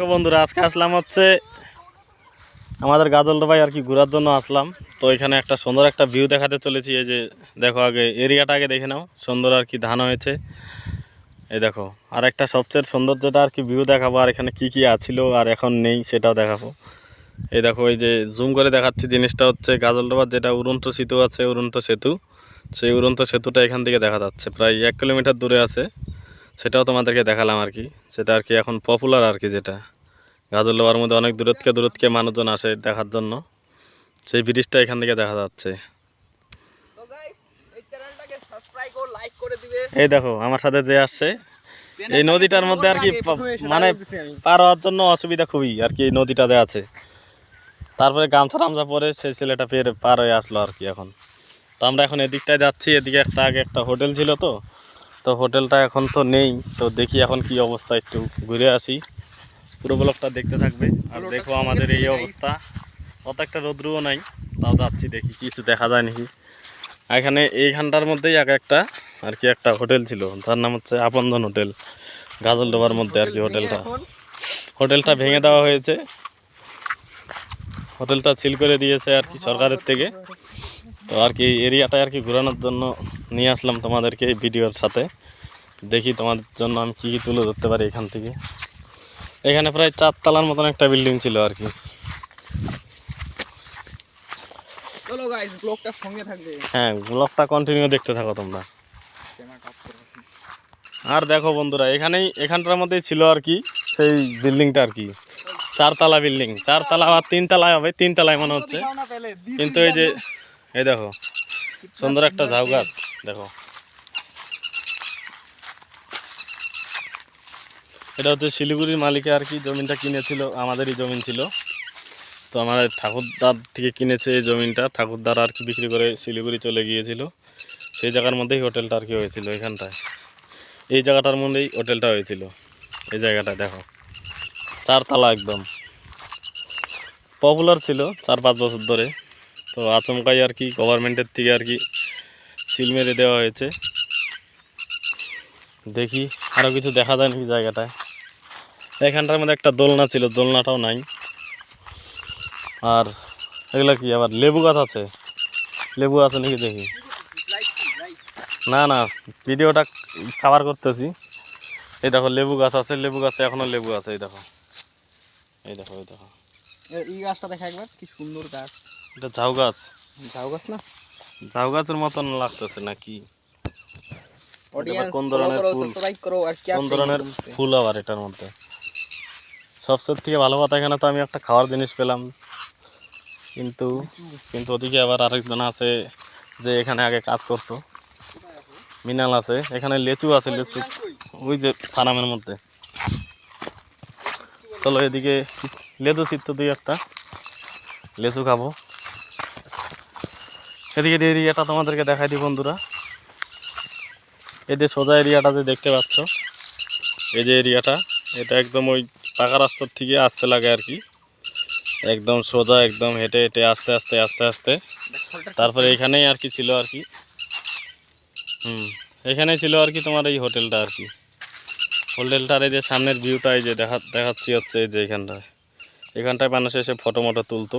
দেখো বন্ধুরা, আজকে আসলাম হচ্ছে আমাদের গাজলটা ভাই আর কি ঘোরার জন্য আসলাম। তো এখানে একটা সুন্দর একটা ভিউ দেখাতে চলেছি। এই যে দেখো আগে এরিয়াটা আগে দেখে নাও, সুন্দর আর কি ধান হয়েছে। এই দেখো আর একটা সবচেয়ে সুন্দর যেটা আর কি ভিউ দেখাবো, আর এখানে কি কি আছিল আর এখন নেই সেটাও দেখাবো। এই দেখো, এই যে জুম করে দেখাচ্ছি জিনিসটা হচ্ছে গাজলডোবার যেটা উড়ন্ত সেতু আছে, উড়ন্ত সেতু। সেই উড়ন্ত সেতুটা এখান থেকে দেখা যাচ্ছে, প্রায় এক কিলোমিটার দূরে আছে। সেটাও তোমাদেরকে দেখালাম আর কি। সেটা আর কি এখন পপুলার আর কি যেটা। গাজলডোবার মধ্যে অনেক দূরত্বে দূরত্বে মানুষজন আসে দেখার জন্য। সেই ব্রিজটা এখান থেকে দেখা যাচ্ছে। এই দেখো আমার সাথে যে আসছে এই নদীটার মধ্যে আর কি মানে পার হওয়ার জন্য অসুবিধা খুবই আর কি এই নদীটাতে আছে। তারপরে গামছা টামছা পরে সেই ছেলেটা ফের পার হয়ে আসলো আর কি এখন। তো আমরা এখন এদিকটায় যাচ্ছি এদিকে একটা আগে একটা হোটেল ছিল তো। তো হোটেলটা এখন তো নেই তো দেখি এখন কি অবস্থা একটু ঘুরে আসি। পুরো ব্লকটা দেখতে থাকবে আর দেখো আমাদের এই অবস্থা। অত একটা রোদ্রুও নাই তাও যাচ্ছি দেখি কিছু দেখা যায় নাকি। এখানে এই এইখানটার মধ্যেই এক একটা আর কি একটা হোটেল ছিল যার নাম হচ্ছে আপনজন হোটেল গাজলডোবার মধ্যে আর কি হোটেলটা। হোটেলটা ভেঙে দেওয়া হয়েছে। হোটেলটা সিল করে দিয়েছে আর কি সরকারের থেকে। তো আর কি এরিয়াটা আর কি ঘোরানোর জন্য নিয়ে আসলাম তোমাদেরকে এই ভিডিওর সাথে। দেখি তোমাদের জন্য আমি কী কী তুলে ধরতে পারি এখান থেকে। এখানে প্রায় চারতলার মতন একটা বিল্ডিং ছিল আর কি। চলো গাইস ব্লগটা সঙ্গে থাকবে। হ্যাঁ ব্লগটা কন্টিনিউ দেখতে থাকো তোমরা। আর দেখো বন্ধুরা এখানেই এখানটার মধ্যেই ছিল আর কি সেই বিল্ডিংটা আর কি। চারতলা বিল্ডিং চারতলা বা তিনতলায় হবে তিনতলায় মনে হচ্ছে। কিন্তু এই যে এই দেখো, সুন্দর একটা ঝাউ গাছ, দেখো। এটা হচ্ছে শিলিগুড়ির মালিকে আর কি, জমিনটা কিনেছিল, আমাদেরই জমিন ছিল। তো আমার ঠাকুরদার থেকে কিনেছে এই জমিনটা, ঠাকুরদার আর কি বিক্রি করে শিলিগুড়ি চলে গিয়েছিল। সেই জায়গার মধ্যেই হোটেলটা আর কি হয়েছিল এখানটায়। এই জায়গাটার মধ্যেই হোটেলটা হয়েছিল। এই জায়গাটা দেখো। চারতলা একদম। পপুলার ছিল চার পাঁচ বছর ধরে। তো আচমকাই আর কি গভর্নমেন্টের থেকে আর কি সিল মেরে দেওয়া হয়েছে। দেখি আরও কিছু দেখা যায় নাকি জায়গাটায়। এখানটার মধ্যে একটা দোলনা ছিল, দোলনাটাও নাই। আর এগুলো কি, আবার লেবু গাছ আছে? লেবু আছে নাকি দেখি? না না, ভিডিওটা কাভার করতেছি। এই দেখো, লেবু গাছ আছে, লেবু গাছে এখনও লেবু আছে, এই দেখো। এই দেখো এই দেখো। এই গাছটা দেখা একবার, কি সুন্দর গাছ। এটা ঝাউ গাছ। ঝাউ গাছ না? ঝাউ গাছের মতন লাগতেছে নাকি? কোন ধরনের ফুল? কোন ধরনের ফুল আবার এটার মধ্যে? সবচেয়ে থেকে ভালো কথা এখানে তো আমি একটা খাওয়ার জিনিস পেলাম। কিন্তু কিন্তু ওদিকে আবার আরেকজন আছে যে এখানে আগে কাজ করতো। মিনাল আছে এখানে লেচু আছে লেচু। ওই যে ফার্মের মধ্যে। চলো এদিকে লেচু চিত্ত দুই একটা লেচু খাব। এদিকে এরিয়াটা তোমাদেরকে দেখাই দিই বন্ধুরা। এই যে সোজা এরিয়াটা যে দেখতে পাচ্ছ, এই যে এরিয়াটা, এটা একদম ওই পাকা রাস্তার থেকে আসতে লাগে আর কি। একদম সোজা, একদম হেঁটে হেঁটে আস্তে আস্তে আস্তে আস্তে। তারপরে এখানেই আর কি ছিল আর কি। হুম, এখানেই ছিল আর কি তোমার এই হোটেলটা আর কি। হোটেলটার এই যে সামনের ভিউটা এই যে দেখা, দেখাচ্ছি হচ্ছে এই যে এখানটায়। এখানটায় মানুষ এসে ফটো মটো তুলতো।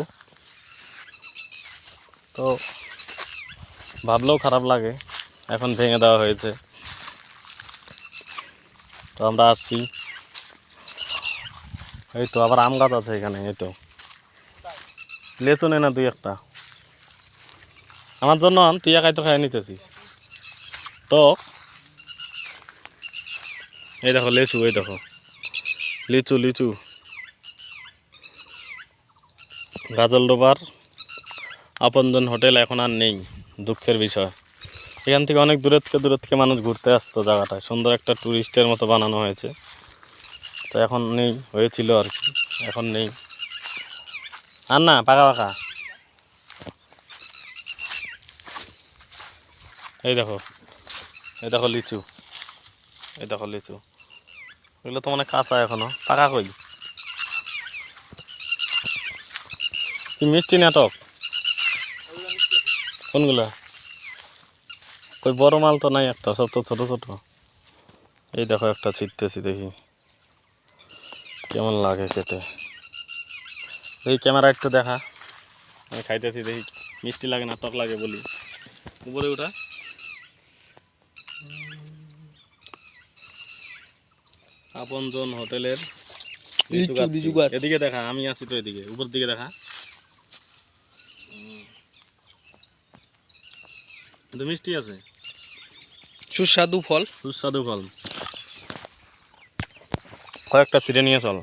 তো ভাবলেও খারাপ লাগে। এখন ভেঙে দেওয়া হয়েছে। তো আমরা আসছি। এই তো আবার আম গাছ আছে এখানে, এই তো। লেচু নে না দুই একটা। আমার জন্য আন তুই একাই তো খাই নিতেছিস। তো, এই দেখো লেচু, এই দেখো। লিচু লিচু। গাজল ডোবার আপনজন হোটেল এখন আর নেই। দুঃখের বিষয়। এখান থেকে অনেক দূরের থেকে থেকে মানুষ ঘুরতে আসতো জায়গাটায়। সুন্দর একটা ট্যুরিস্টের মতো বানানো হয়েছে। তো এখন নেই, হয়েছিল আর কি। এখন নেই। আর না, পাকা পাকা। এই দেখো এই দেখো লিচু। এই দেখো লিচু। এগুলো তো মানে কাঁচা এখনও। পাকা কই? মিষ্টি নাটক? কোনগুলা? ওই বড় মাল তো নাই একটা সব তো ছোট ছোট। এই দেখো একটা ছিটতেছি দেখি। কেমন লাগে খেতে? এই ক্যামেরা একটু দেখা। আমি খাইতেছি দেখি। মিষ্টি লাগে না টক লাগে বলি। উপরে ওঠা আপনজন হোটেলের। এদিকে দেখা আমি আছি তো এদিকে। উপর দিকে দেখা। কিন্তু মিষ্টি আছে? সুস্বাদু ফল। সুস্বাদু ফল। কয়েকটা ছিঁড়ে নিয়ে চল।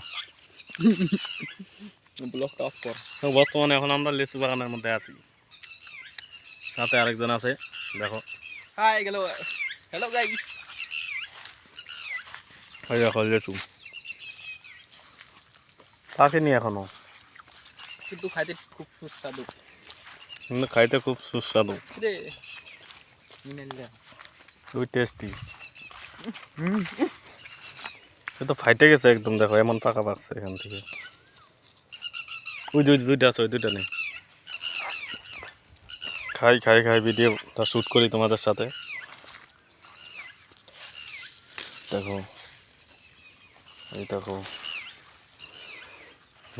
ব্লকটা অফ কর। বর্তমানে এখন আমরা লিচু বাগানের মধ্যে আছি। সাথে আরেকজন আছে দেখো। হাই গেল হ্যালো গাইস ওই দেখো লিচু। পাকেনি এখনও? কিন্তু খাইতে খুব সুস্বাদু। খাইতে খুব সুস্বাদু। তো ফাইটে গেছে একদম, দেখো, এমন পাকা পাকছে এখান থেকে। দুইটা ওই দুইটা নেই। খাই খাই খাই ভিডিওটা শ্যুট করি তোমাদের সাথে। দেখো, এই দেখো।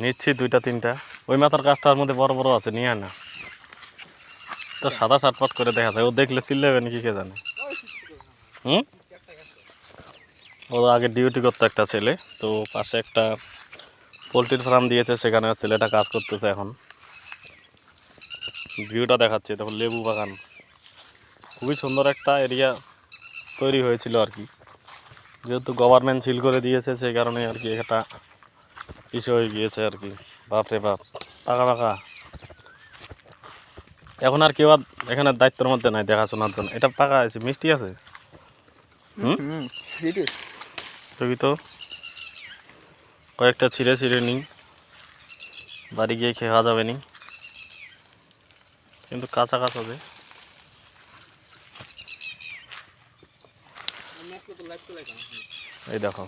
নিচ্ছি দুইটা, তিনটা। ওই মাথার গাছটার মধ্যে বড় বড় আছে, নিয়ে না। তো সাদা সাটপাট করে দেখা যায়। ও দেখলে চিল্লাবে নাকি কে জানে? হুম? ও আগে ডিউটি করতো একটা ছেলে, তো পাশে একটা পোলট্রির ফার্ম দিয়েছে, সেখানে ছেলেটা কাজ করতেছে এখন। ভিউটা দেখাচ্ছে তখন লেবু বাগান। খুবই সুন্দর একটা এরিয়া তৈরি হয়েছিল আর কি। যেহেতু গভর্নমেন্ট সিল করে দিয়েছে, সেই কারণে আর কি এটা ইস্যু হয়ে গিয়েছে আর কি। বাপরে বাপ, পাকা পাকা। এখন আর কেউ আর এখানে দায়িত্বের মধ্যে নাই দেখাশোনার জন্য। এটা পাকা আছে মিষ্টি আছে? হুম? তো। কয়েকটা ছিঁড়ে ছিঁড়ে নিই। বাড়ি গিয়ে খাওয়া যাবে নি। কিন্তু কাঁচা কাঁচা যে। এই দেখো।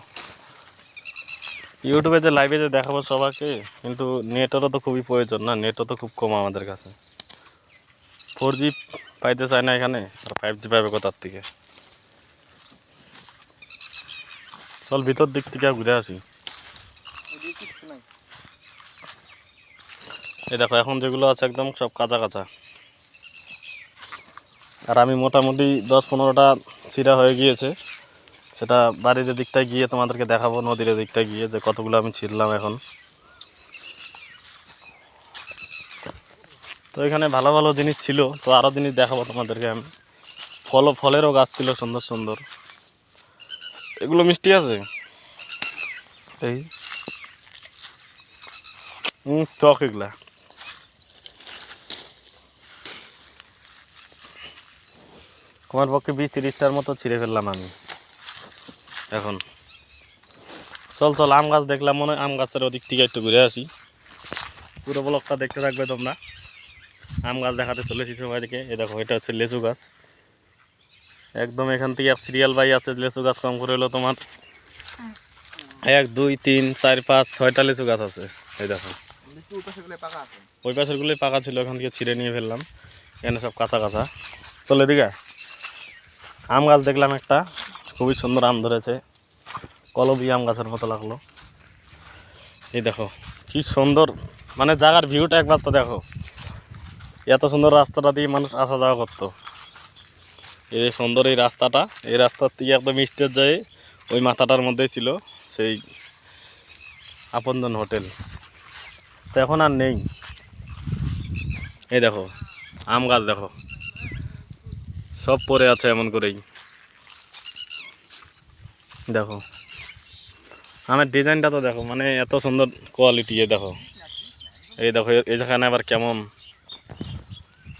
ইউটিউবে যে লাইভে যে দেখাবো সবাইকে কিন্তু নেটেরও তো খুবই প্রয়োজন না নেটও তো খুব কম আমাদের কাছে। ফোর জি পাইতে চায় না এখানে, আর ফাইভ জি পাবে কোথার থেকে? চল ভিতর দিক থেকে ঘুরে আসি। এই দেখো, এখন যেগুলো আছে একদম সব কাঁচা কাঁচা। আর আমি মোটামুটি দশ পনেরোটা চিরা হয়ে গিয়েছে। সেটা বাড়ির দিকটায় গিয়ে তোমাদেরকে দেখাবো, নদীর দিকটায় গিয়ে যে কতগুলো আমি ছিঁড়লাম এখন। এখানে ভালো ভালো জিনিস ছিল। তো আরও জিনিস দেখাবো তোমাদেরকে আমি। ফল, ফলেরও গাছ ছিল সুন্দর সুন্দর। এগুলো মিষ্টি আছে? এই। চক এগুলা। তোমার পক্ষে বিশ তিরিশটার মতো ছিঁড়ে ফেললাম আমি। এখন। চল চল, আম গাছ দেখলাম মনে আম গাছের ওদিক থেকে একটু ঘুরে আসি। পুরো ব্লকটা দেখতে থাকবে তোমরা। আম গাছ দেখাতে চলেছি সবাইকে। এ দেখো, এটা হচ্ছে লেচু গাছ। একদম এখান থেকে সিরিয়াল বাই আছে, লেচু গাছ কম করে হলো তোমার। এক, দুই, তিন, চার, পাঁচ, ছয়টা লেচু গাছ আছে। এই দেখো। ওই পাশেরগুলোই পাকা ছিল, ওখান থেকে ছিঁড়ে নিয়ে ফেললাম। এখানে সব কাঁচা কাঁচা। চলে দিকে আম গাছ দেখলাম একটা। খুবই সুন্দর আম ধরেছে। কলবি আম গাছের মতো লাগল। এই দেখো, কি সুন্দর। মানে জায়গার ভিউটা একবার তো দেখো। এত সুন্দর রাস্তাটা দিয়ে মানুষ আসা যাওয়া করতো। এই সুন্দর এই রাস্তাটা, এই রাস্তার থেকে একদম স্টেজ যায় ওই মাথাটার মধ্যেই ছিল সেই আপনজন হোটেল। তো এখন আর নেই। এই দেখো, আম গাছ দেখো। সব পড়ে আছে এমন করেই। দেখো, আমের ডিজাইনটা তো দেখো মানে এত সুন্দর কোয়ালিটি দেখো। এই দেখো, এ- এখানে আবার কেমন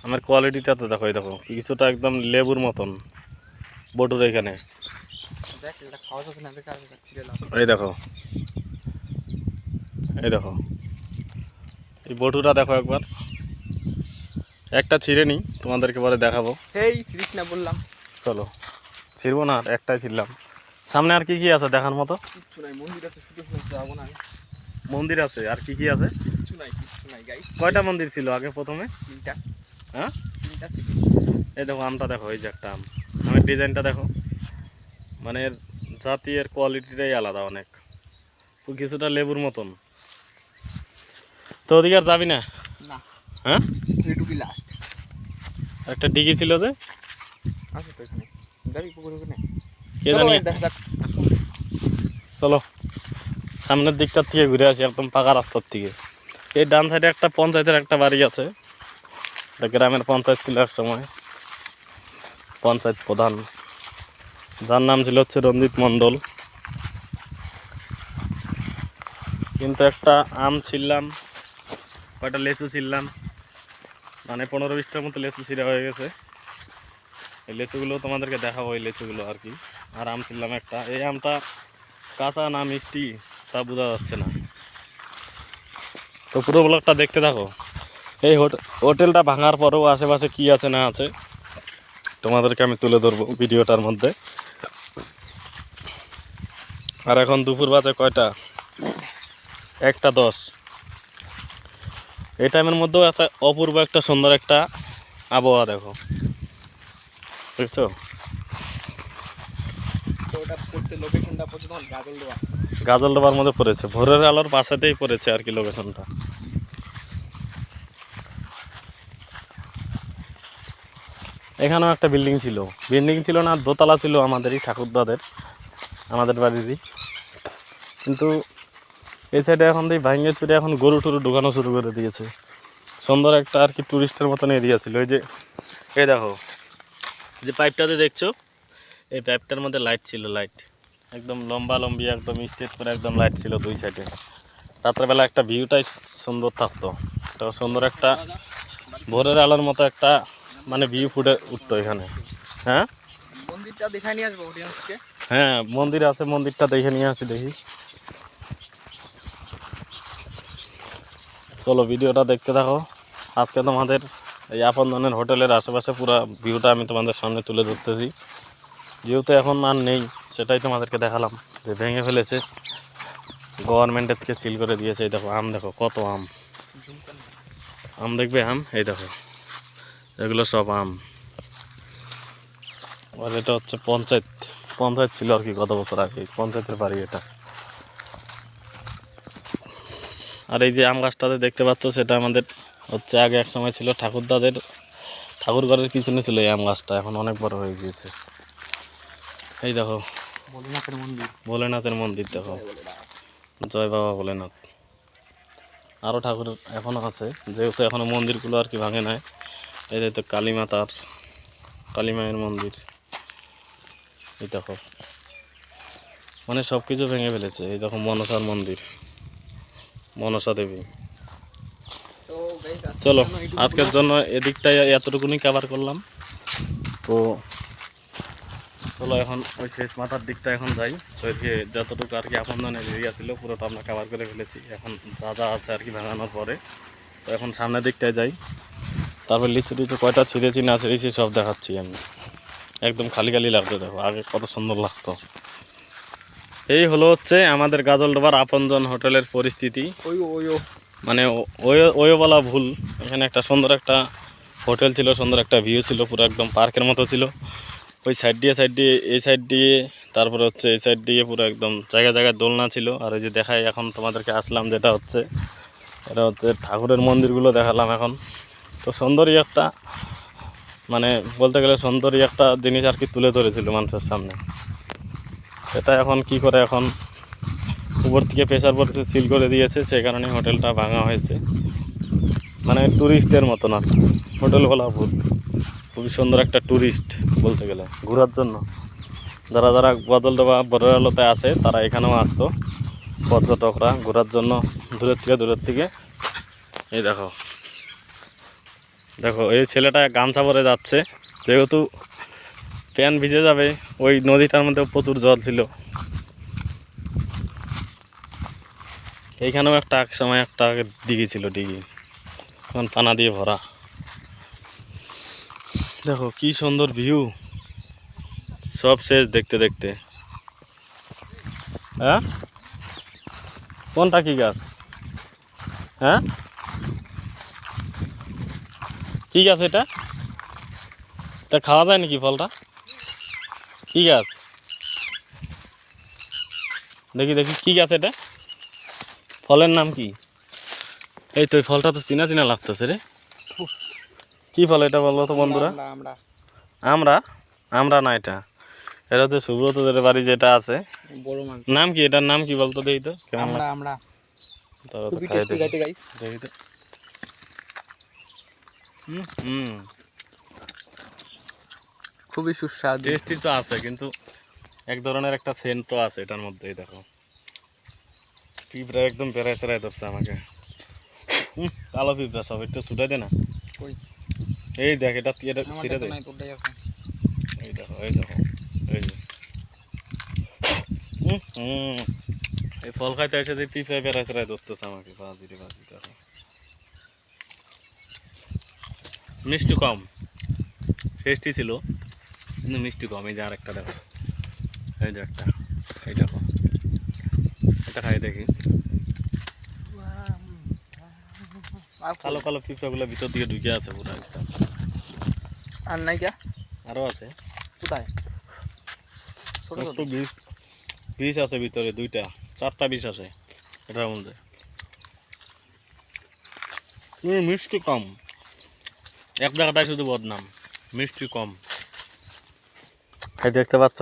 আমার কোয়ালিটিটা তো দেখো এই দেখো কিছুটা একদম লেবুর মতন বটুর এখানে। না এই দেখো এই দেখো এই বটুটা দেখো একবার। একটা ছিঁড়ে নিই তোমাদেরকে পরে দেখাবো। এই সিরিজ না বললাম। চলো ছিঁড়বো না আর একটাই ছিড়লাম। সামনে আর কি কি আছে দেখার মতো? কিচ্ছু নাই মন্দির আছে শুধু শুধু যাব না মন্দির আছে আর কি কি আছে? কিচ্ছু নাই কিচ্ছু নাই গাইস কয়টা মন্দির ছিল আগে প্রথমে? তিনটা। হ্যাঁ? এই দেখো আমটা দেখো এই যে একটা আম। আমের ডিজাইনটা দেখো। মানে এর জাতি এর কোয়ালিটিটাই আলাদা অনেক। কিছুটা লেবুর মতন। তো ওদিকে আর যাবি না? হ্যাঁ? এইটুকুই লাস্ট একটা ডিগি ছিল যে? আছে তো এখানে। যাবি পুকুর ওখানে? কে জানি। guys, দেখা যাক। চলো। সামনের দিকটার থেকে ঘুরে আসি একদম পাকা রাস্তার থেকে। এই ডান সাইডে একটা পঞ্চায়েতের একটা বাড়ি আছে। এটা গ্রামের পঞ্চায়েত ছিল এক সময়। পঞ্চায়েত প্রধান। যার নাম ছিল হচ্ছে রঞ্জিত মণ্ডল। কিন্তু একটা আম ছিললাম কয়টা লেচু ছিললাম মানে পনেরো বিশটার মতো লেচু ছিঁড়া হয়ে গেছে। এই লেচুগুলো তোমাদেরকে দেখাবো, এই লেচুগুলো আর কি। আর আম ছিললাম একটা। এই আমটা কাঁচা না মিষ্টি তা বোঝা যাচ্ছে না। তো পুরো ব্লগটা দেখতে থাকো। এই হোট- হোটেলটা ভাঙার পরেও আশেপাশে কি আছে না আছে তোমাদেরকে আমি তুলে ধরবো ভিডিওটার মধ্যে। আর এখন দুপুর বাজে কয়টা? একটা দশ। এই টাইমের মধ্যেও একটা অপূর্ব একটা সুন্দর একটা আবহাওয়া দেখো। দেখছ? গাজল ডোবার মধ্যে পড়েছে। ভোরের আলোর পাশেতেই পড়েছে আর কি লোকেশনটা এখানেও একটা বিল্ডিং ছিল। বিল্ডিং ছিল না, দোতলা ছিল আমাদেরই, ঠাকুরদাদের, আমাদের বাড়িরই। কিন্তু এই সাইডে এখন দিয়ে ভাঙ্গে চুরে এখন গরু টরু ঢুকানো শুরু করে দিয়েছে। সুন্দর একটা আর কি টুরিস্টের মতন এরিয়া ছিল। ওই যে, এই দেখো যে পাইপটাতে দেখছ? এই পাইপটার মধ্যে লাইট ছিল লাইট একদম লম্বা, লম্বি, একদম স্ট্রেট করে একদম লাইট ছিল দুই সাইডে রাত্রেবেলা একটা ভিউটাই সুন্দর থাকতো। সুন্দর একটা ভোরের আলোর মতো একটা মানে ভিউ ফুটে উঠতো এখানে। হ্যাঁ? মন্দিরটা দেখাই নিয়ে আসব অডিয়েন্সকে হ্যাঁ মন্দির আছে মন্দিরটা দেখে নিয়ে আসি দেখি। চলো ভিডিওটা দেখতে থাকো। আজকে তোমাদের এই আপনজনের হোটেলের আশেপাশে পুরো ভিউটা আমি তোমাদের সামনে তুলে ধরতেছি। যেহেতু এখন আর নেই সেটাই তোমাদেরকে দেখালাম। যে ভেঙে ফেলেছে। গভর্নমেন্টের থেকে সিল করে দিয়েছে। এই দেখো আম দেখো কত আম। আম দেখবে আম? এই দেখো। এগুলো সব আম। আর এটা হচ্ছে পঞ্চায়েত। পঞ্চায়েত ছিল আর কি গত বছর আগে পঞ্চায়েতের বাড়ি এটা। আর এই যে আম গাছটাতে দেখতে পাচ্ছ সেটা আমাদের হচ্ছে আগে এক সময় ছিল ঠাকুরদাদের। ঠাকুর ঘরের পিছনে ছিল এই আম গাছটা এখন অনেক বড় হয়ে গিয়েছে। এই দেখো। ভোলেনাথের মন্দির। ভোলেনাথের মন্দির দেখো। জয় বাবা ভোলেনাথ। আরও ঠাকুর এখনও আছে যেহেতু এখনও মন্দিরগুলো আর কি ভাঙে নাই। যে তো কালী মাতার, কালী মায়ের মন্দির। এই দেখো। মানে সব কিছু ভেঙে ফেলেছে। এই দেখো মনসার মন্দির, মনসা দেবী। চলো, আজকের জন্য এদিকটাই এতটুকুনি কভার করলাম। তো চলো এখন ওই শেষ মাথার দিকটা এখন যাই। তো এদিকে যতটুকু আর কি আপন এরিয়া ছিল, পুরোটা আমরা কভার করে ফেলেছি। এখন যা যা আছে আর কি ভাঙানোর পরে। তো এখন সামনের দিকটায় যাই। তারপর লিচু টিচু কয়টা ছিঁড়েছি না ছিঁড়েছি সব দেখাচ্ছি আমি। একদম খালি খালি লাগতো দেখো আগে কত সুন্দর লাগতো। এই হলো হচ্ছে আমাদের গাজলডোবার আপনজন হোটেলের পরিস্থিতি। মানে ও- ওই ওই বলা ভুল। এখানে একটা সুন্দর একটা হোটেল ছিল সুন্দর একটা ভিউ ছিল পুরো একদম পার্কের মতো ছিল। ওই সাইড দিয়ে সাইড দিয়ে এই সাইড দিয়ে তারপরে হচ্ছে এই সাইড দিয়ে পুরো একদম জায়গায় জায়গায় দোলনা ছিল। আর ওই যে দেখাই এখন তোমাদেরকে আসলাম যেটা হচ্ছে এটা হচ্ছে ঠাকুরের মন্দিরগুলো দেখালাম এখন। তো সুন্দরই একটা মানে বলতে গেলে সুন্দরই একটা জিনিস আর কি তুলে ধরেছিল মানুষের সামনে। সেটা এখন কি করে এখন উপর থেকে প্রেশার পড়তে সিল করে দিয়েছে, সে কারণে হোটেলটা ভাঙা হয়েছে। মানে ট্যুরিস্টের মতন আর কি। হোটেল ভুল খুবই সুন্দর একটা ট্যুরিস্ট বলতে গেলে, ঘোরার জন্য। যারা যারা বদলটা বা বড়ের আলোতে আসে, তারা এখানেও আসতো। পর্যটকরা ঘোরার জন্য দূরের থেকে দূরের থেকে এই দেখো। দেখো, এই ছেলেটা গামছা পরে যাচ্ছে। যেহেতু প্যান ভিজে যাবে, ওই নদীটার মধ্যে প্রচুর জল ছিল। এইখানেও একটা এক সময় একটা ডিগি ছিল, ডিগি। এখন পানা দিয়ে ভরা। দেখো, কি সুন্দর ভিউ। সব শেষ দেখতে দেখতে। হ্যাঁ? কোনটা কি গাছ? হ্যাঁ? কি গাছ এটা? এটা খাওয়া যায় নাকি ফলটা? কি গাছ? দেখি দেখি কি গাছ এটা? ফলের নাম কি? এই তো ফলটা তো চিনা চিনা লাগতেছে রে। কি ফল এটা বলব তো বন্ধুরা? আমরা আমরা। না এটা। এটা হচ্ছে সুব্রতদের বাড়ি যেটা আছে। নাম কি? এটার নাম কি বলতো দেখি তো? কেমন আমরা আমরা। দেখি তো। হুম। খুবই সুস্বাদু। টেস্টি তো আছে কিন্তু এক ধরনের একটা সেন্ট তো আছে এটার মধ্যে এই দেখো। পিঁপড়া একদম পেরায় পেরায় ধরছে আমাকে। হুম, কালো পিঁপড়া সব একটু ছুটাই দে না। এই দেখ এটা এটা ছিঁড়ে দে। এই দেখো এই দেখো এই যে। হুম। এই ফল খাইতে এসে যে পিঁপড়ায় পেরায় পেরায় ধরতেছে আমাকে বাজি রে বাজি দেখো। মিষ্টি কম। টেস্টি ছিল কিন্তু মিষ্টি কম। এই যে আর একটা দেখো। এই যে একটা। এই দেখো। এটা খাই দেখি। কালো কালো পিঁপড়াগুলো ভিতর দিকে ঢুকে আছে পুরো একদম আর নাই কা? আরও আছে। কোথায়? ছোট বিষ বিষ আছে ভিতরে দুইটা। চারটা বিষ আছে এটার মধ্যে। মিষ্টি কম। এক জায়গাটায় শুধু বদনাম মিষ্টি কম। এই দেখতে পাচ্ছ?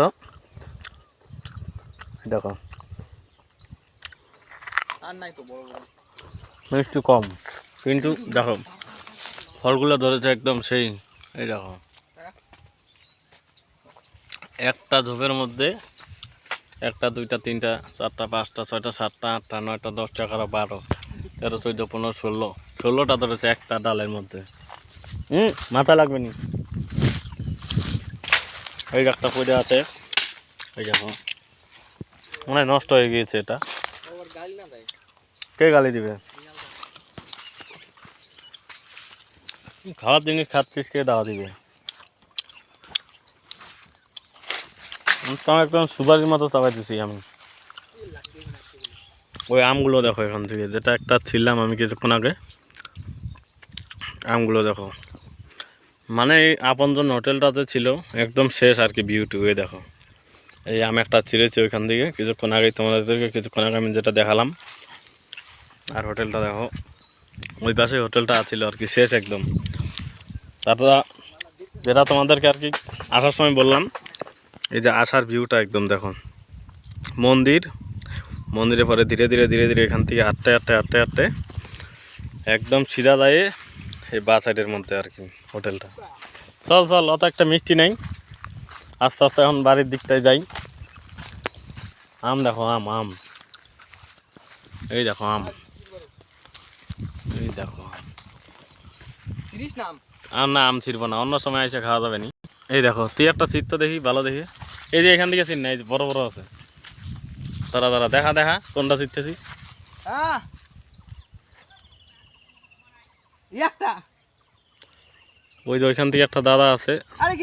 দেখো। আর নাই তো বড় বড়। মিষ্টি কম। কিন্তু দেখো ফলগুলো ধরেছে একদম সেই এই দেখো। একটা ঝোপের মধ্যে একটা দুইটা তিনটা চারটা পাঁচটা ছয়টা সাতটা আটটা নয়টা দশটা এগারো বারো তেরো চোদ্দ পনেরো ষোলো। ষোলোটা ধরেছে একটা ডালের মধ্যে। হুম, মাথা লাগবে নি। এই একটা পড়ে আছে। এই দেখো। মনে নষ্ট হয়ে গিয়েছে এটা। কে গালি দিবে? খারাপ জিনিস খাচ্ছিস, কে দাওয়া দিবে? তো একদম সুপারির মতো চাপাইতেছি আমি। ওই আমগুলো দেখো এখান থেকে, যেটা একটা ছিলাম আমি কিছুক্ষণ আগে। আমগুলো দেখো। মানে আপনজন হোটেলটা যে ছিল, একদম শেষ আর কি ভিউ টু দেখো। এই আমি একটা ছিঁড়েছি ওইখান থেকে কিছুক্ষণ আগে তোমাদেরকে কিছুক্ষণ আগে আমি যেটা দেখালাম। আর হোটেলটা দেখো, ওই পাশে হোটেলটা আছিল আর কি, শেষ একদম। তারপর যেটা তোমাদেরকে আর কি আসার সময় বললাম, এই যে আসার ভিউটা একদম দেখো। মন্দির, মন্দিরের পরে ধীরে ধীরে ধীরে ধীরে এখান থেকে হাঁটতে হাঁটতে হাঁটতে হাঁটতে একদম সিধা যায় এই বা সাইডের মধ্যে আর কি। হোটেলটা। চল চল অত একটা মিষ্টি নেই। আস্তে আস্তে এখন বাড়ির দিকটায় যাই। আম দেখো আম আম। এই দেখো আম। এই দেখো নাম আর না আম ছিড়বো না অন্য সময় এসে খাওয়া যাবে নি। এই দেখো তুই একটা তো দেখি ভালো দেখি। এই যে এখান থেকে সিট নাই বড় বড় আছে। তারা তারা দেখা দেখা কোনটা এই একটা। ওই যে ওইখান থেকে একটা দাদা আছে। মানে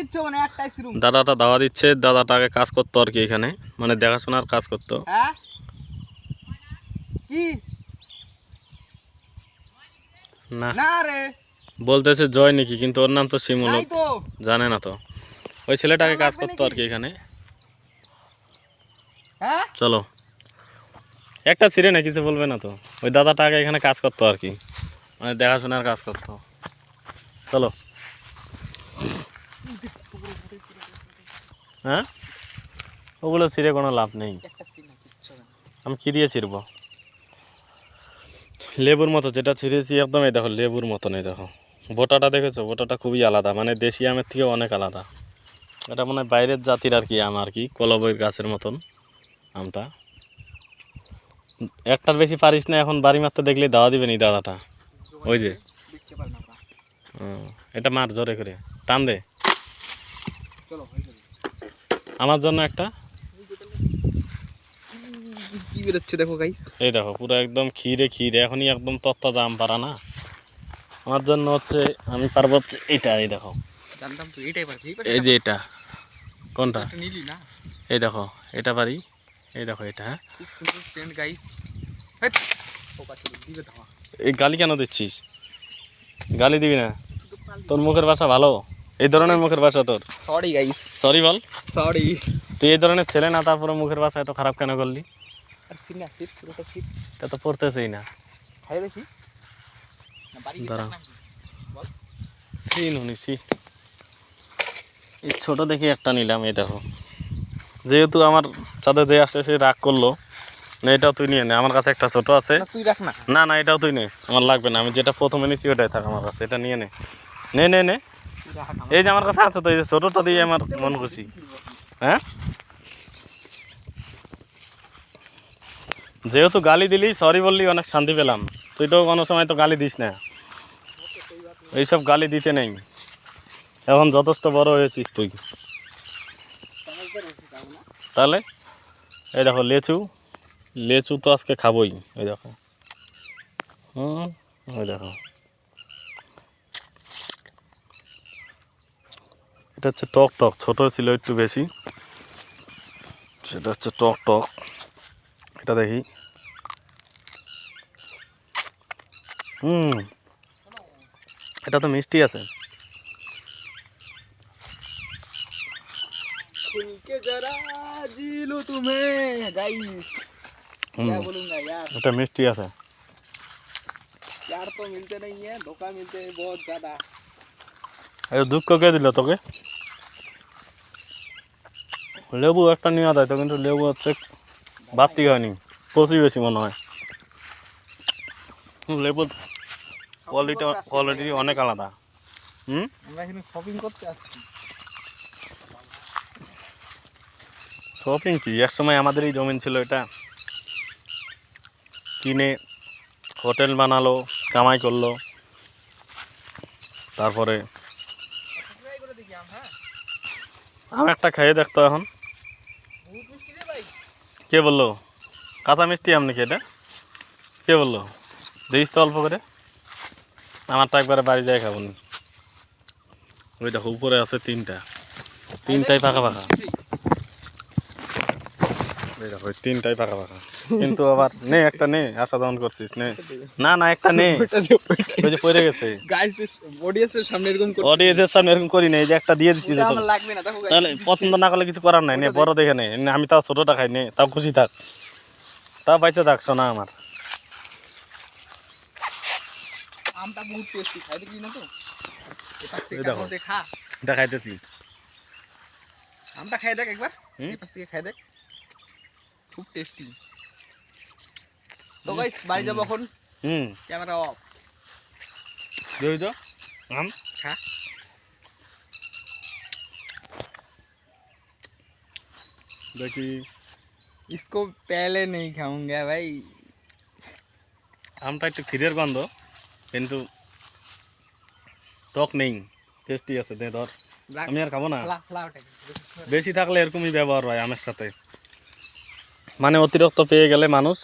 দাদাটা দাওয়া দিচ্ছে দাদাটাকে কাজ করতো আর কি এখানে মানে দেখাশোনার কাজ করতো। হ্যাঁ? না। বলতেছে জয় নাকি কিন্তু ওর নাম তো শিমুল জানে না তো। ওই ছেলেটাকে কাজ করতো আর কি এখানে। হ্যাঁ? চলো। একটা ছিঁড়ে না কিছু বলবে না তো। ওই দাদাটা আগে এখানে কাজ করতো আর কি মানে দেখাশোনার কাজ করতো। চলো। হ্যাঁ? ওগুলো ছিঁড়ে কোনো লাভ নেই। না না আমি কী দিয়ে ছিঁড়বো? লেবুর মতো যেটা ছিঁড়েছি একদম এই দেখো লেবুর মতন এই দেখো। বোটাটা দেখেছ? বোটাটা খুবই আলাদা মানে দেশি আমের থেকে অনেক আলাদা। এটা মনে বাইরের জাতির আর কি আম আর কি কলবইয়ের গাছের মতন আমটা। একটার বেশি পারিস না এখন বাড়ি মারতে দেখলে দাওয়া দিবেন এই দাদাটা। ওই যে। না। এটা মার জোরে করে। টান দে। চলো আমার জন্য একটা। কি বেরোচ্ছে দেখো গাইস এই দেখো পুরো একদম ক্ষীরে ক্ষীরে এখনই একদম তত্তা দাম পারা না? আমার জন্য হচ্ছে আমি পারব হচ্ছে এইটা এই দেখো। জানতাম তো এইটাই পারছি এই যে এটা কোনটা? নিলি না? এই দেখো এটা পারি। এই দেখো এটা হ্যাঁ? খুব সুন্দর সেন্ট এই গালি কেন দিচ্ছিস? গালি দিবি না? তোর মুখের ভাষা ভালো? এই ধরনের মুখের ভাষা তোর। সরি গাইস সরি বল। সরি তুই এই ধরনের ছেলে না তারপরে মুখের ভাষা এত খারাপ কেন করলি? তো পড়তেছেই না। খাই দেখি। সি এই ছোট দেখি একটা নিলাম এই দেখো। যেহেতু আমার সাথে যে আসছে সে রাগ করল। না এটাও তুই নিয়ে নে আমার কাছে একটা ছোট আছে। না তুই রাখ না। না না এটাও তুই নে আমার লাগবে না। আমি যেটা প্রথমে নিছি ওটাই থাক আমার কাছে এটা নিয়ে নে। নে নে নে। এই যে আমার কাছে আছে তো, এই যে ছোটটা দিয়ে আমার মন খুশি। হ্যাঁ? যেহেতু গালি দিলি সরি বললি, অনেক শান্তি পেলাম। তুই তো কোনো সময় তো গালি দিস না। এইসব গালি দিতে নেই। এখন যথেষ্ট বড় হয়েছিস তুই। তাহলে, এই দেখো লেচু। লেচু তো আজকে খাবোই, এই দেখো। হুম ওই দেখো। এটা হচ্ছে টক টক ছোট ছিল একটু বেশি সেটা হচ্ছে টক টক এটা দেখি হুম এটা তো মিষ্টি আছে खुल के जरा जी लो तुम्हें गाइस হুম क्या बोलूंगा यार এটা মিষ্টি আছে यार तो मिलते नहीं है धोखा मिलते हैं बहुत ज्यादा এই দুঃখ কে দিল তোকে লেবু একটা নেওয়া যায় তো কিন্তু লেবু হচ্ছে বাড়তি হয়নি কচি বেশি মনে হয়। লেবুর কোয়ালিটি কোয়ালিটি অনেক আলাদা। হুম? শপিং করতে শপিং কি? এক সময় আমাদেরই জমিন ছিল এটা। কিনে হোটেল বানালো কামাই করল। তারপরে আম একটা খেয়ে দেখতো এখন বহুত মিষ্টি রে ভাই কে বলল? কাঁচা মিষ্টি আম নাকি এটা? কে বলল? দিস তো অল্প করে। আমার আমারটা একবারে বাড়ি যায় খাব ওই দেখো, উপরে আছে তিনটা। তিনটাই পাকা পাকা। দেখো তিনটাই পাকা পাকা কিন্তু আবার নে একটা নে আশা দমন করছিস নে। না না একটা নে। ওই যে পড়ে গেছে। অডিয়েন্সের সামনে এরকম অডিয়েন্সের সামনে এরকম করি না এই যে একটা দিয়ে তাহলে পছন্দ না করলে কিছু করার নাই নে বড় দেখে নে। আমি তাও ছোটটা খাই নে তাও খুশি থাক। তাও বাইচে থাক শোনা আমার। আমটা বহুত টেস্টি খাই দেখি না তো? এপাশ এই থেকে দেখো। কামড়ে খা। এটা খাইতেছি আমটা খাই দেখ একবার। থেকে খাই দেখ। খুব টেস্টি তো গাইস বাড়ি যাবো এখন হুম ক্যামেরা অফ দেখি তো আম খা দেখি इसको पहले नहीं खाऊंगा भाई আমটা একটু ক্ষীরের গন্ধ কিন্তু টক নেই টেস্টি আছে দে ধর আমি আর খাবো না ফ্লা ফ্লা ওটা বেশি থাকলে এরকমই ব্যবহার হয় আমের সাথে মানে অতিরিক্ত পেয়ে গেলে মানুষ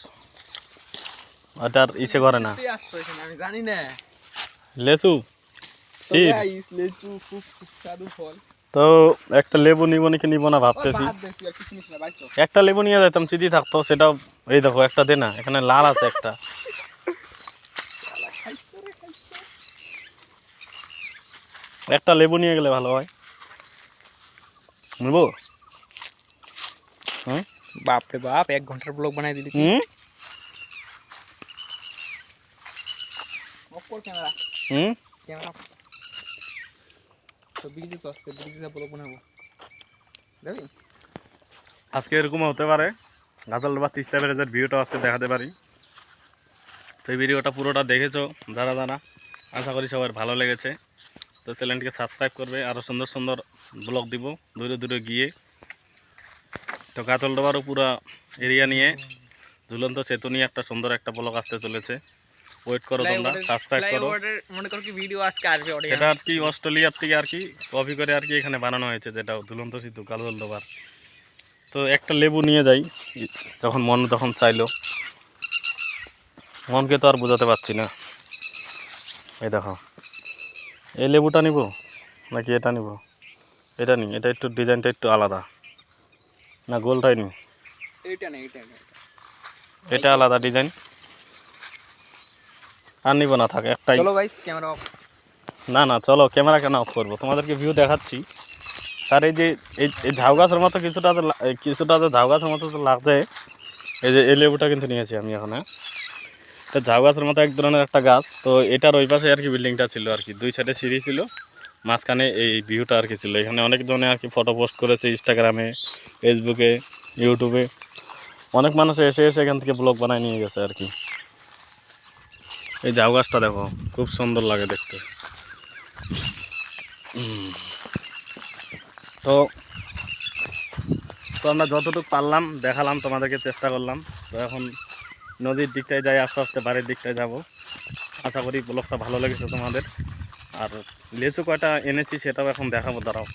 ওটার ইচ্ছে করে না। আমি জানি না। লেচু তো একটা লেবু নিব নাকি নিব না ভাবতেছি। একটা লেবু নিয়ে যেতাম চিঠি থাকতো সেটাও এই দেখো একটা দে না এখানে লাল আছে একটা। একটা লেবু নিয়ে গেলে ভালো হয়। নেব? হুম? বাপ রে বাপ এক ঘণ্টার ব্লগ বানাই দিলি হুম? অফ কর ক্যামেরা হুম? ক্যামেরা তো বিজি সস পে বিজি ব্লগ বানাবো। যাবি? আজকে এরকম হতে পারে। গাছাল বা তিস্তা ব্যারেজের ভিডিওটা আজকে দেখাতে পারি। তো এই ভিডিওটা পুরোটা দেখেছ যারা যারা। আশা করি সবার ভালো লেগেছে। তো চ্যানেলটিকে সাবস্ক্রাইব করবে আরও সুন্দর সুন্দর ব্লগ দিব। দূরে দূরে গিয়ে। তো গাতল ডোবারও পুরো এরিয়া নিয়ে ঝুলন্ত সেতু নিয়ে একটা সুন্দর একটা ব্লগ আসতে চলেছে। ওয়েট করো তোমরা সাবস্ক্রাইব করো। মনে করো কি ভিডিও আজকে আসবে সেটা আর কি অস্ট্রেলিয়ার থেকে আর কি কপি করে আর কি এখানে বানানো হয়েছে যেটা ঝুলন্ত সেতু কালদল ডোবার তো একটা লেবু নিয়ে যাই যখন মন তখন চাইলো। মনকে তো আর বোঝাতে পারছি না। এই দেখো। এই লেবুটা নিব? নাকি এটা নিব? এটা নি এটা একটু ডিজাইনটা একটু আলাদা। না গোলটাই নি এইটা না এইটা। এটা আলাদা ডিজাইন আর নিব না থাকে একটাই। চলো গাইস ক্যামেরা অফ না না চলো ক্যামেরা কেন অফ করব? তোমাদেরকে ভিউ দেখাচ্ছি। আর এই যে এই ঝাউ গাছের মতো কিছুটা কিছুটা ঝাউ গাছের মতো তো লাগছে। এই যে এই লেবুটা কিন্তু নিয়েছি আমি এখন হ্যাঁ? এটা ঝাউ গাছের মতো এক ধরনের একটা গাছ। তো এটার ওই পাশে আর কি বিল্ডিংটা ছিল আর কি। দুই সাইডে সিঁড়ি ছিল। মাঝখানে এই ভিউটা আর কি ছিল। এখানে অনেক জনে আর কি ফটো পোস্ট করেছে ইনস্টাগ্রামে ফেসবুকে ইউটিউবে অনেক মানুষ এসে এসে এখান থেকে ব্লগ বানায় নিয়ে গেছে আর কি। এই ঝাউ গাছটা দেখো, খুব সুন্দর লাগে দেখতে। তো তো আমরা যতটুকু পারলাম, দেখালাম, তোমাদেরকে চেষ্টা করলাম। তো এখন নদীর দিকটায় যাই, আস্তে আস্তে বাড়ির দিকটায় যাব। আশা করি ব্লগটা ভালো লেগেছে তোমাদের। আর লেচু কয়টা এনেছি সেটাও এখন দেখাবো দাঁড়াও।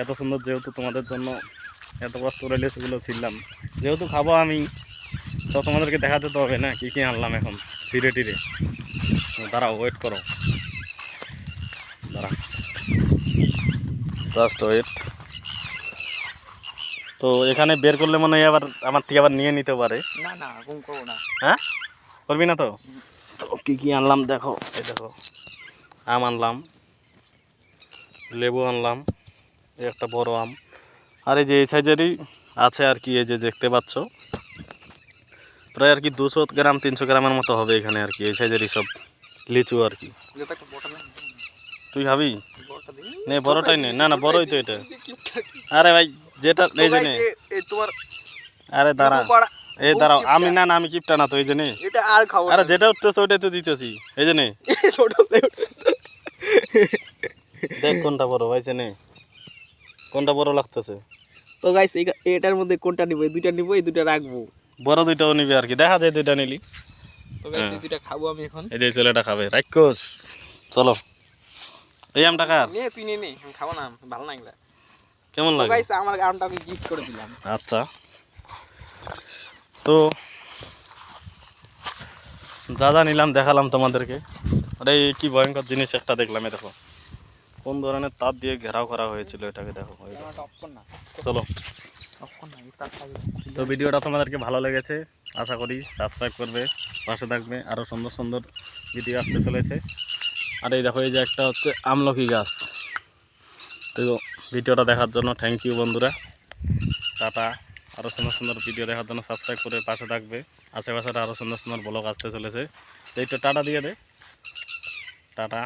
এত সুন্দর যেহেতু তোমাদের জন্য এত কষ্ট করে লেচুগুলো ছিললাম যেহেতু খাব আমি তো তোমাদেরকে দেখাতে তো হবে না কী কী আনলাম এখন ধীরে ধীরে। দাঁড়াও ওয়েট করো। দাঁড়া। জাস্ট ওয়েট তো এখানে বের করলে মনে হয় আবার আমার থেকে আবার নিয়ে নিতে পারে। না না করব না। হ্যাঁ? করবি না তো? তো কী কী আনলাম দেখো এই দেখো। আম আনলাম লেবু আনলাম এই একটা বড় আম। আর এই যে এই সাইজেরই আছে আর কি এই যে দেখতে পাচ্ছ। প্রায় আর কি দুশো গ্রাম তিনশো গ্রামের মতো হবে এখানে আর কি এই সাইজেরই সব লিচু আর কি। তুই খাবি? বটা নে বড়টাই নে। না না বড়ই তো এটা। আরে ভাই যেটা এই যে আরে দাঁড়া। এই দাঁড়াও আমি না না আমি কিপটা না তো এই যে আর যেটা উঠতেছে ওইটাই তো দিতেছি। এই যে দেখ কোনটা বড় ভাইছে নে কোনটা বড় লাগতেছে? তো গাইস এটার মধ্যে কোনটা নিবো? এই দুইটা নিবো এই দুইটা রাখব। বড় দুইটাও নিবি আর কি। দেখা যায় দুইটা নিলি। তো গাইস। এই দুইটা খাব আমি এখন। এই যে ছেলেটা খাবে। রাক্ষস। চলো। এই আমটা কার? নে তুই নে নে। আমি খাব না ভালো না এগুলা। কেমন লাগে? গাইস আমার আমটা আমি গিফট করে দিলাম। আচ্ছা। তো যা যা নিলাম দেখালাম তোমাদেরকে। আরে, এই কি ভয়ঙ্কর জিনিস একটা দেখলাম দেখো। কোন ধরনের তার দিয়ে ঘেরাও করা হয়েছিল এটাকে দেখো, এই চলো। তো ভিডিওটা তোমাদেরকে ভালো লেগেছে, আশা করি সাবস্ক্রাইব করবে, পাশে থাকবে আরও সুন্দর সুন্দর ভিডিও আসতে চলেছে। আর এই দেখো, এই যে একটা হচ্ছে আমলকি গাছ। তো ভিডিওটা দেখার জন্য থ্যাংক ইউ বন্ধুরা। টাটা। আরও সুন্দর সুন্দর ভিডিও দেখার জন্য সাবস্ক্রাইব করে পাশে থাকবে। আশেপাশে আরও সুন্দর সুন্দর ব্লগ আসতে চলেছে। তো এইটা টাটা দিয়ে দে। টাটা।